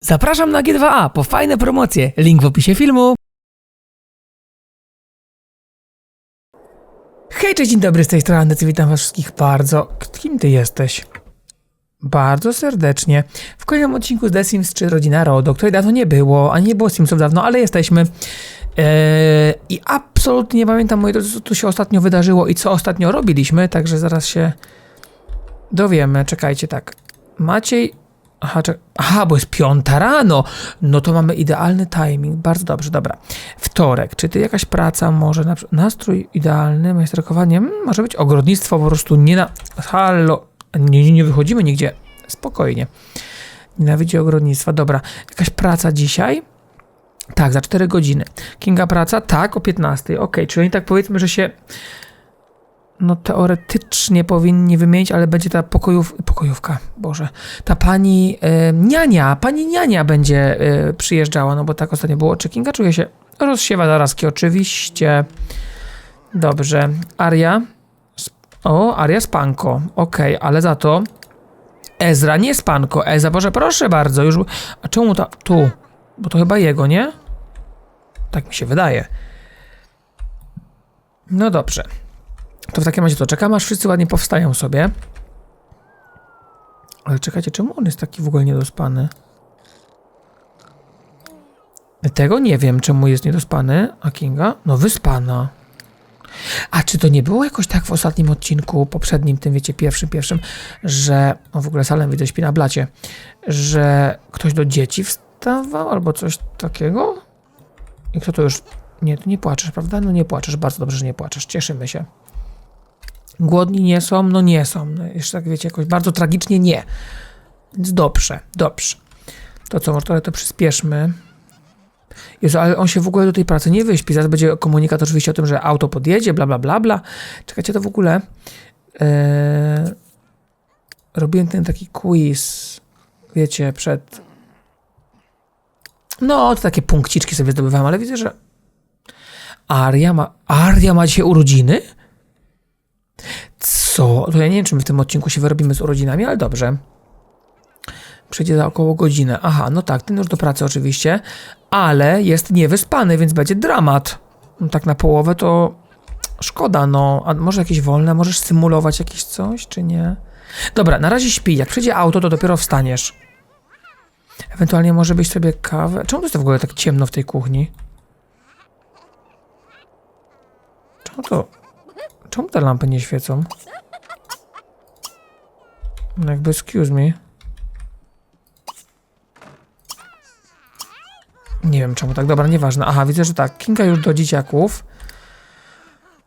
Zapraszam na G2A po fajne promocje. Link w opisie filmu. Hej, cześć, dzień dobry, z tej strony witam was wszystkich bardzo... Kim ty jesteś? Bardzo serdecznie. W kolejnym odcinku z The Sims 3 Rodzina RODO, której dawno nie było, a nie było Simsów dawno, ale jesteśmy. Eee, I absolutnie nie pamiętam, moi drodzy, co tu się ostatnio wydarzyło i co ostatnio robiliśmy, także zaraz się dowiemy. Czekajcie, tak. Maciej... Aha, czek... Aha, bo jest piąta rano. No to mamy idealny timing. Bardzo dobrze, dobra. Wtorek. Czy ty jakaś praca może na... Nastrój idealny, majsterkowanie. Hmm, może być ogrodnictwo po prostu nie na... Halo. Nie, nie, wychodzimy nigdzie. Spokojnie. Nienawidzi ogrodnictwa. Dobra. Jakaś praca dzisiaj? Tak, za 4 godziny. Kinga praca? Tak, o 15. Okej, czyli tak powiedzmy, że się no teoretycznie powinni wymienić, ale będzie ta pokojów, pokojówka, Boże, ta pani e, niania, pani niania będzie e, przyjeżdżała, no bo tak ostatnio było. Czy Kinga czuje się rozsiewa zarazki, oczywiście. Dobrze. Aria. O, Aria spanko. Okej, ale za to Ezra nie spanko. Ezra, Boże, proszę bardzo, już... A czemu ta... Tu? Bo to chyba jego, nie? Tak mi się wydaje. No dobrze. To w takim razie to czekam, aż wszyscy ładnie powstają sobie. Ale czekajcie, czemu on jest taki w ogóle niedospany? Tego nie wiem, czemu jest niedospany. A Kinga? No wyspana. A czy to nie było jakoś tak w ostatnim odcinku, poprzednim, tym wiecie, pierwszym, pierwszym, że, o w ogóle Salem widzę śpi na blacie, że ktoś do dzieci wstawał albo coś takiego? I kto to już... Nie, nie płaczesz, prawda? No nie płaczesz, bardzo dobrze, że nie płaczesz, cieszymy się. Głodni nie są? No nie są. No, jeszcze tak wiecie, jakoś bardzo tragicznie nie. Więc dobrze, dobrze. To co, może to przyspieszmy. Jezu, ale on się w ogóle do tej pracy nie wyśpi. Zaraz będzie komunikat oczywiście o tym, że auto podjedzie, bla, bla, bla, bla. Czekajcie, to w ogóle... Eee, robiłem ten taki quiz, wiecie, przed... No, to takie punkciczki sobie zdobywałem, ale widzę, że Aria ma... Aria ma dzisiaj urodziny? Co? To ja nie wiem, czy my w tym odcinku się wyrobimy z urodzinami, ale dobrze. Przyjdzie za około godzinę. Aha, no tak, ten już do pracy oczywiście, ale jest niewyspany, więc będzie dramat. No, tak na połowę to szkoda, no. A może jakieś wolne? Możesz symulować jakieś coś, czy nie? Dobra, na razie śpi. Jak przyjdzie auto, to dopiero wstaniesz. Ewentualnie może byś sobie kawę... Czemu to jest w ogóle tak ciemno w tej kuchni? Czemu to... Czemu te lampy nie świecą? Jakby excuse me. Nie wiem czemu tak, dobra, nieważne. Aha, widzę, że tak, Kinga już do dzieciaków.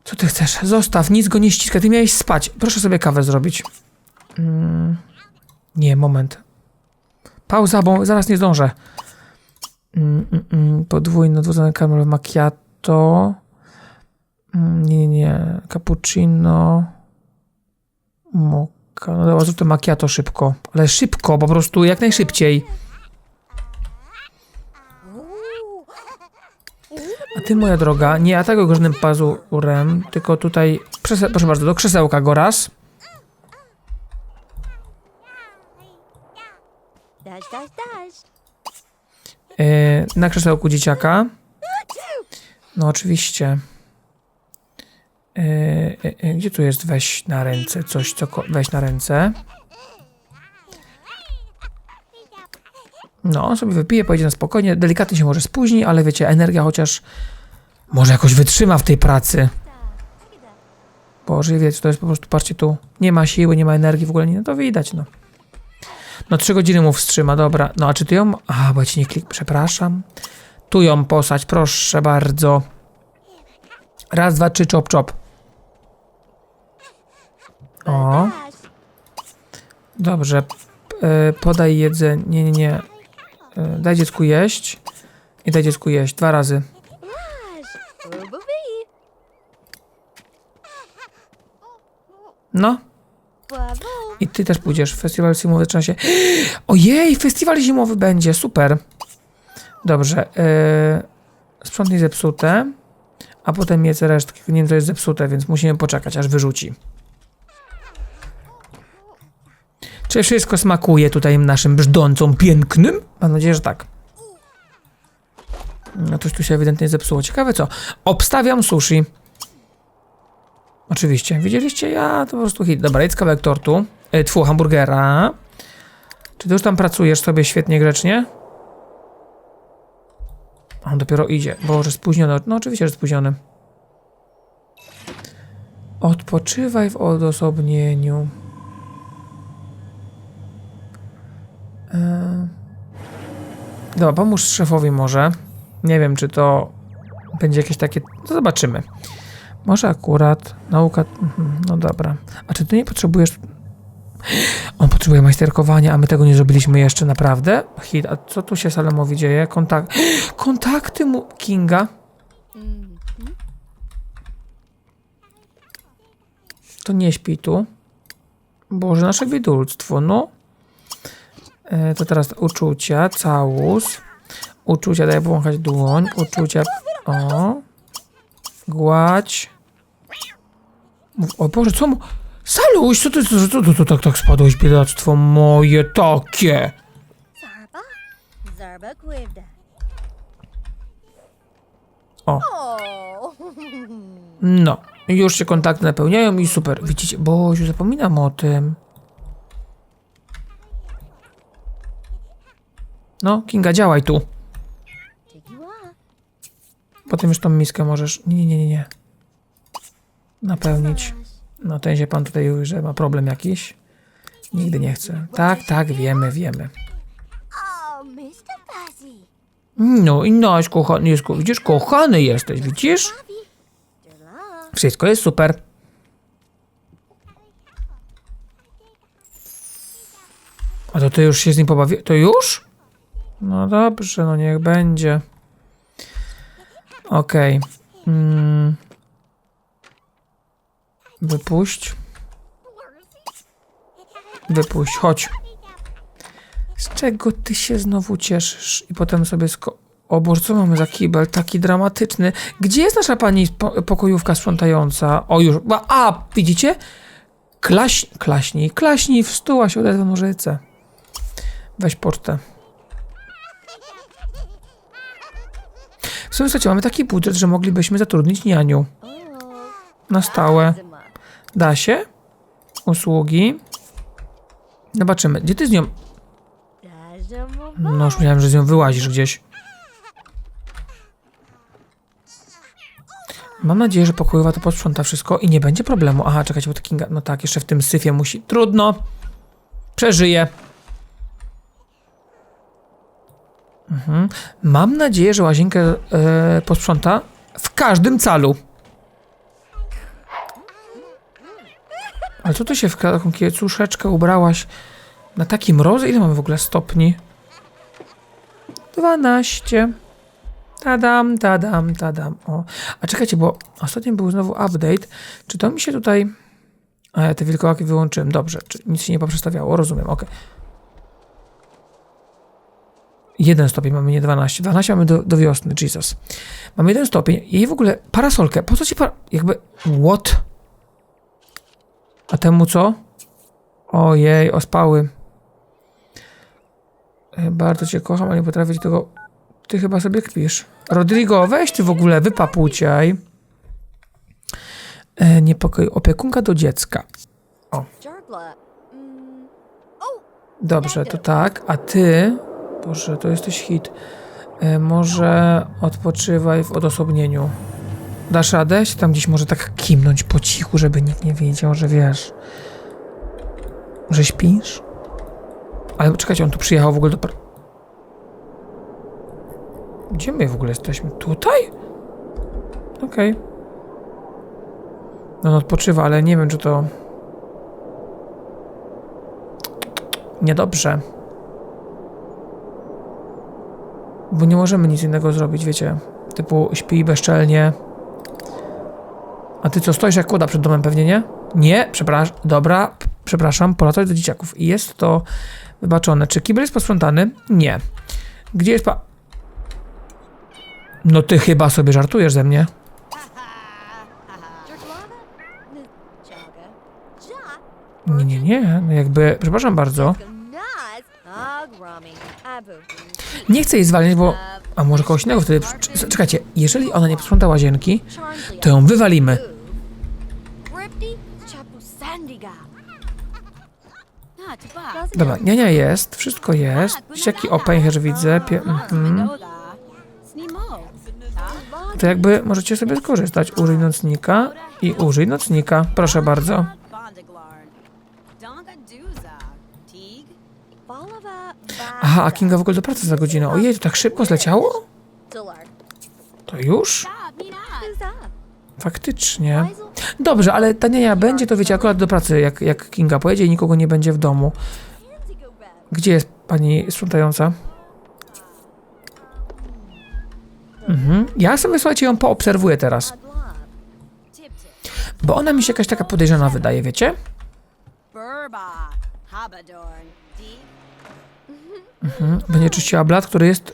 Co ty chcesz? Zostaw, nic go nie ściska, ty miałeś spać. Proszę sobie kawę zrobić. Mm. Nie, moment. Pauza, bo zaraz nie zdążę. Mm, mm, mm. Podwójny odwrócony karmel macchiato. Mm, Nie, nie, nie. Cappuccino. Moka. No dobra, zrób to macchiato szybko. Ale szybko, po prostu jak najszybciej. A ty, moja droga, nie atakuj górnym pazurem, tylko tutaj... Proszę bardzo, do krzesełka go raz. Yy, na krzesełku dzieciaka. No oczywiście. Yy, yy, yy, gdzie tu jest weź na ręce? Coś, co weź na ręce. No, sobie wypije, pojedzie na spokojnie. Delikatnie się może spóźni, ale wiecie, energia chociaż może jakoś wytrzyma w tej pracy. Boże, wiecie, to jest po prostu, patrzcie tu, nie ma siły, nie ma energii w ogóle, nie, no to widać, no. No trzy godziny mu wstrzyma, dobra. No a czy ty ją... A, bo ci nie klik... Przepraszam. Tu ją posać, proszę bardzo. Raz, dwa, trzy, czop, czop. O, dobrze. E, podaj jedzenie. Nie, nie, nie. E, daj dziecku jeść. I daj dziecku jeść. Dwa razy. No. I ty też pójdziesz. Festiwal zimowy zaczyna się. Ojej, festiwal zimowy będzie. Super. Dobrze. Yy, sprzątnij zepsute. A potem jedz resztki. Nie wiem, to jest zepsute, więc musimy poczekać, aż wyrzuci. Czy wszystko smakuje tutaj naszym brzdącom pięknym? Mam nadzieję, że tak. No coś tu się ewidentnie zepsuło. Ciekawe co. Obstawiam sushi. Oczywiście. Widzieliście? Ja to po prostu hit. Dobra, jedz kawałek tortu. E, tfu, hamburgera. Czy ty już tam pracujesz sobie świetnie, grzecznie? On dopiero idzie. Boże, spóźniony. No oczywiście, że spóźniony. Odpoczywaj w odosobnieniu. Dobra, pomóż szefowi może. Nie wiem, czy to będzie jakieś takie... No zobaczymy. Może akurat nauka... mhm, No dobra. A czy ty nie potrzebujesz... On potrzebuje majsterkowania, a my tego nie zrobiliśmy jeszcze, naprawdę? Hit, a co tu się Salomowi dzieje? Kontakt... Kontakty mu... Kinga? To nie śpi tu. Boże, nasze widulstwo, no. E, to teraz uczucia, całus. Uczucia, daj powąchać dłoń. Uczucia, o. Gładź. O Boże, co mu... Saluś, co ty, co, co, co, co tak, tak spadłeś, biedactwo moje takie? O. No, już się kontakty napełniają i super. Widzicie, Boziu, zapominam o tym. No, Kinga, działaj tu. Potem już tą miskę możesz. Nie, nie, nie, nie. Napełnić. No, ten się pan tutaj, że ma problem jakiś. Nigdy nie chce. Tak, tak, wiemy, wiemy. No i nasz kochany jest, widzisz, kochany jesteś, widzisz? Wszystko jest super. A to ty już się z nim pobawi... To już? No dobrze, no niech będzie. Okej. Mm. Wypuść. Wypuść, chodź. Z czego ty się znowu cieszysz? I potem sobie sko... O Boże, co mamy za kibel? Taki dramatyczny. Gdzie jest nasza pani po pokojówka sprzątająca? O już... A, a widzicie? Klaś... Klaśnij, klaśnij, w się odezwa nożyce. Weź pocztę. Słuchajcie, mamy taki budżet, że moglibyśmy zatrudnić nianiu. Na stałe. Da się? Usługi. Zobaczymy. Gdzie ty z nią... No już myślałem, że z nią wyłazisz gdzieś. Mam nadzieję, że pokojowa to posprząta wszystko i nie będzie problemu. Aha, czekajcie, bo Kinga... No tak, jeszcze w tym syfie musi... Trudno. Przeżyje. Mhm. Mam nadzieję, że łazienkę e, posprząta w każdym calu. Ale co ty się w taką kiecuszeczkę ubrałaś? Na taki mrozy? Ile mamy w ogóle stopni? 12. Tadam, tadam, tadam. O. A czekajcie, bo ostatnio był znowu update. Czy to mi się tutaj... A ja te wilkołaki wyłączyłem. Dobrze. Czy nic się nie poprzestawiało? Rozumiem, ok. Jeden stopień mamy, nie 12. 12 mamy do, do wiosny, Jesus. Mamy jeden stopień i w ogóle parasolkę. Po co ci para... Jakby... What? A temu co? Ojej, ospały. E, Bardzo cię kocham, ale nie potrafię ci tego... Ty chyba sobie kpisz. Rodrigo, weź ty w ogóle, wypapuciaj. E, niepokoj. Opiekunka do dziecka. Jarbla. Mm. Dobrze, to tak. A ty... Boże, to jesteś hit. E, może odpoczywaj w odosobnieniu. Dasz radę? Się tam gdzieś może tak kimnąć po cichu, żeby nikt nie wiedział, że wiesz... Że śpisz? Ale czekajcie, on tu przyjechał w ogóle do... Gdzie my w ogóle jesteśmy? Tutaj? Okej. No on odpoczywa, ale nie wiem, czy to... Niedobrze. Bo nie możemy nic innego zrobić, wiecie. Typu śpi bezczelnie. A ty co, stoisz jak kłoda przed domem pewnie, nie? Nie, przepraszam, dobra, przepraszam, polatać do dzieciaków. I jest to wybaczone. Czy kibel jest posprzątany? Nie. Gdzie jest pa... No ty chyba sobie żartujesz ze mnie. Nie, nie, nie. No jakby, przepraszam bardzo. Nie chcę jej zwalniać, bo... A może kogoś innego wtedy... Czekajcie, jeżeli ona nie posprząta łazienki, to ją wywalimy. Dobra, niania jest, wszystko jest. Jaki opęcherz widzę. Pie... Mhm. To jakby możecie sobie skorzystać. Użyj nocnika i użyj nocnika. Proszę bardzo. Aha, a Kinga w ogóle do pracy za godzinę. Ojej, to tak szybko zleciało? To już? Faktycznie. Dobrze, ale ta niania będzie, to wiecie, akurat do pracy, jak, jak Kinga pojedzie i nikogo nie będzie w domu. Gdzie jest pani sprzątająca? Mhm. Ja sobie, słuchajcie, ją poobserwuję teraz. Bo ona mi się jakaś taka podejrzana wydaje, wiecie? Mhm. Będzie czyściła blat, który jest...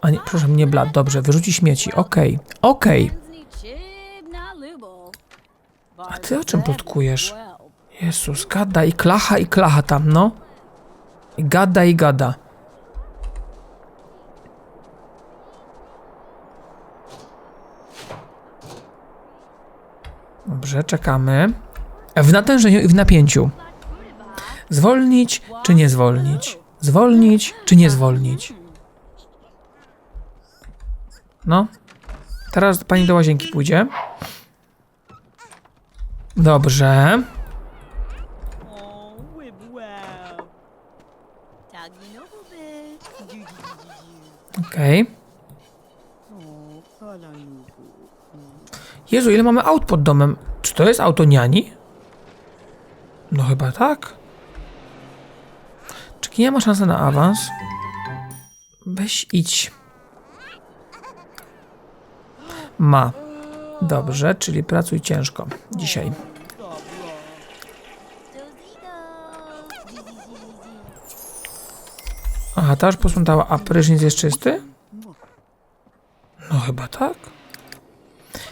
A nie, przepraszam, nie blat, dobrze, wyrzuci śmieci, okej, okej. Chib na lubel. A ty o czym plotkujesz? Jezus, gada i klacha i klacha tam, no. I gada i gada. Dobrze, czekamy. W natężeniu i w napięciu. Zwolnić czy nie zwolnić? Zwolnić czy nie zwolnić? No. Teraz pani do łazienki pójdzie. Dobrze. Okej. Jezu, ile mamy aut pod domem? Czy to jest auto niani? No chyba tak. Kinia ma szansę na awans? Weź idź. Ma. Dobrze, czyli pracuj ciężko dzisiaj. Aha, ta już posprzątała, a prysznic jest czysty? No chyba tak.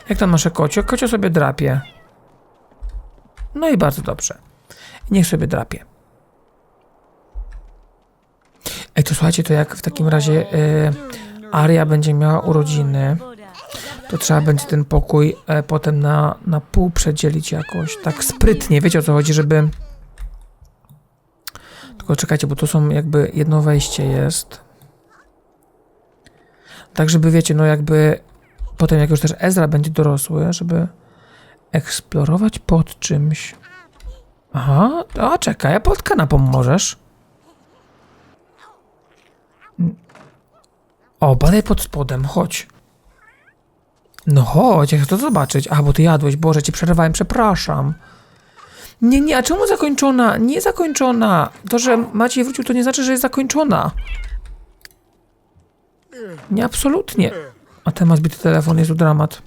Jak tam nasze kocio? Kocio sobie drapie. No i bardzo dobrze. Niech sobie drapie. Ej, to słuchajcie, to jak w takim razie e, Aria będzie miała urodziny, to trzeba będzie ten pokój e, potem na, na pół przedzielić jakoś, tak sprytnie, wiecie o co chodzi, żeby... Tylko czekajcie, bo to są jakby jedno wejście jest. Tak, żeby wiecie, no jakby potem jak już też Ezra będzie dorosły, żeby eksplorować pod czymś. Aha, a czekaj, a pod kanapą możesz. O, badaj pod spodem, chodź. No chodź, ja chcę to zobaczyć. A, bo ty jadłeś, Boże, ci przerwałem, przepraszam. Nie, nie, a czemu zakończona? Nie zakończona. To, że Maciej wrócił, to nie znaczy, że jest zakończona. Nie, absolutnie. A temat zbity telefon jest tu dramat.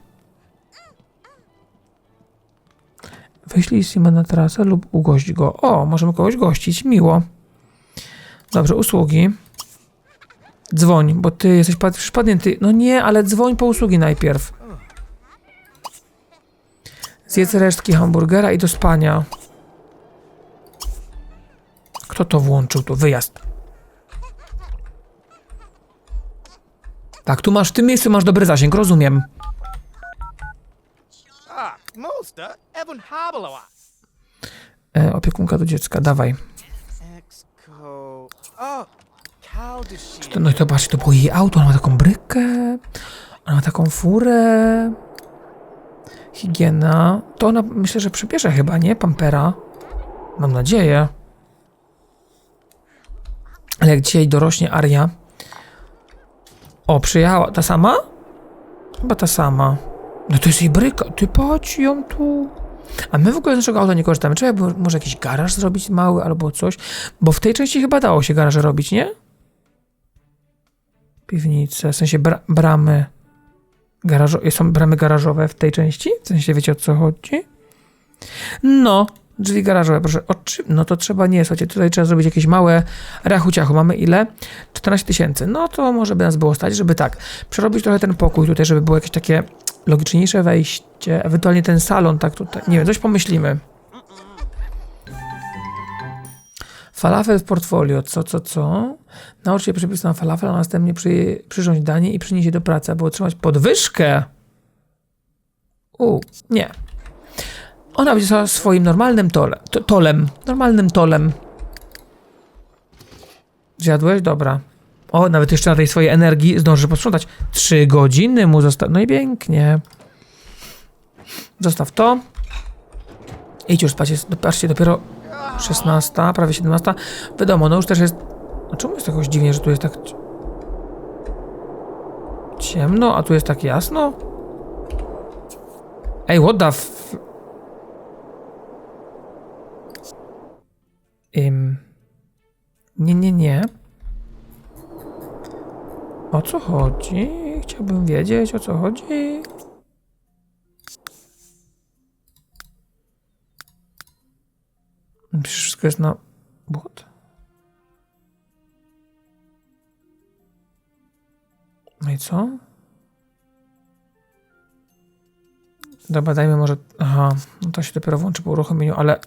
Wyślij Sima na trasę lub ugość go. O, możemy kogoś gościć, miło. Dobrze, usługi. Dzwoń, bo ty jesteś pad- przypadnięty. No nie, ale dzwoń po usługi najpierw. Zjedz resztki hamburgera i do spania. Kto to włączył? To wyjazd. Tak, tu masz, w tym miejscu masz dobry zasięg, rozumiem. E, opiekunka do dziecka, dawaj. Caldish. To, no i to patrz, to było jej auto, ona ma taką brykę, ona ma taką furę. Higiena. To ona, myślę, że przybierze chyba, nie? Pampera. Mam nadzieję. Ale jak dzisiaj dorośnie Aria. O, przyjechała. Ta sama? Chyba ta sama. No to jest jej bryka. Ty patrz ją tu. A my w ogóle z naszego auta nie korzystamy. Trzeba by może jakiś garaż zrobić mały albo coś. Bo w tej części chyba dało się garaże robić, nie? Piwnice, w sensie bra bramy. Garażo są bramy garażowe w tej części? W sensie wiecie o co chodzi? No, drzwi garażowe, proszę. No to trzeba nie, słuchajcie, tutaj trzeba zrobić jakieś małe rachuciachu. Mamy ile? 14 tysięcy. No to może by nas było stać, żeby tak, przerobić trochę ten pokój tutaj, żeby było jakieś takie logiczniejsze wejście, ewentualnie ten salon, tak tutaj. Nie wiem, coś pomyślimy. Falafel w portfolio. Co, co, co? Naucz się na falafel, a następnie przy, przyrządź danie i przynieść je do pracy, aby otrzymać podwyżkę. U, nie. Ona będzie swoim normalnym tole, to, tolem. Normalnym tolem. Zjadłeś? Dobra. O, nawet jeszcze na tej swojej energii zdąży posprzątać. Trzy godziny mu zostało. No i pięknie. Zostaw to. Idź już spać. Patrzcie, dopiero 16, prawie 17. Wiadomo, no już też jest... A czemu jest jakoś dziwnie, że tu jest tak... ci- Ciemno, a tu jest tak jasno? Ej, what the f... Nie, nie, nie. O co chodzi? Chciałbym wiedzieć, o co chodzi. Wszystko jest na... What? No i co? Dobra, dajmy może... Aha, no to się dopiero włączy po uruchomieniu, ale...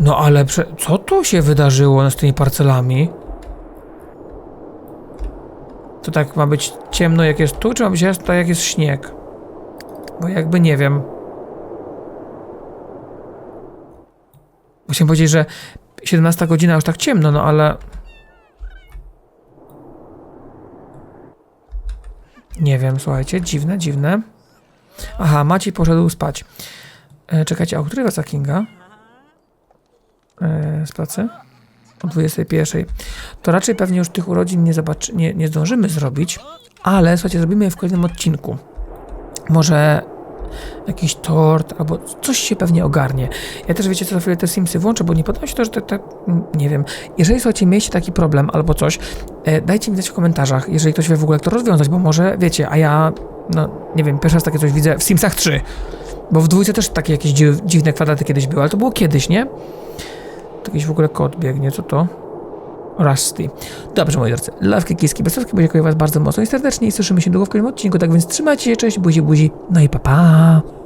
No ale prze... co tu się wydarzyło z tymi parcelami? To tak ma być ciemno jak jest tu, czy ma być jasno tak jak jest śnieg? Bo jakby nie wiem. Chciałem powiedzieć, że 17 godzina już tak ciemno, no ale... Nie wiem, słuchajcie, dziwne, dziwne. Aha, Maciej poszedł spać. E, czekajcie, a o której Kinga? E, z pracy? O 21. To raczej pewnie już tych urodzin nie, zobaczy, nie, nie zdążymy zrobić, ale słuchajcie, zrobimy je w kolejnym odcinku. Może jakiś tort, albo coś się pewnie ogarnie. Ja też wiecie co, za chwilę te Simsy włączę, bo nie podoba mi się to, że tak, tak, mm, nie wiem. Jeżeli słuchajcie, mieliście taki problem albo coś, e, dajcie mi znać w komentarzach, jeżeli ktoś wie w ogóle jak to rozwiązać, bo może wiecie, a ja, no nie wiem, pierwszy raz takie coś widzę w Simsach 3, bo w dwójce też takie jakieś dziw, dziwne kwadraty kiedyś były, ale to było kiedyś, nie? To jakiś w ogóle kod biegnie, co to? Rusty. Dobrze, moi drodzy, lawki, kiski, bo dziękuję was bardzo mocno i serdecznie i słyszymy się długo w kolejnym odcinku, tak więc trzymajcie się, cześć, buzi, buzi, no i pa, pa.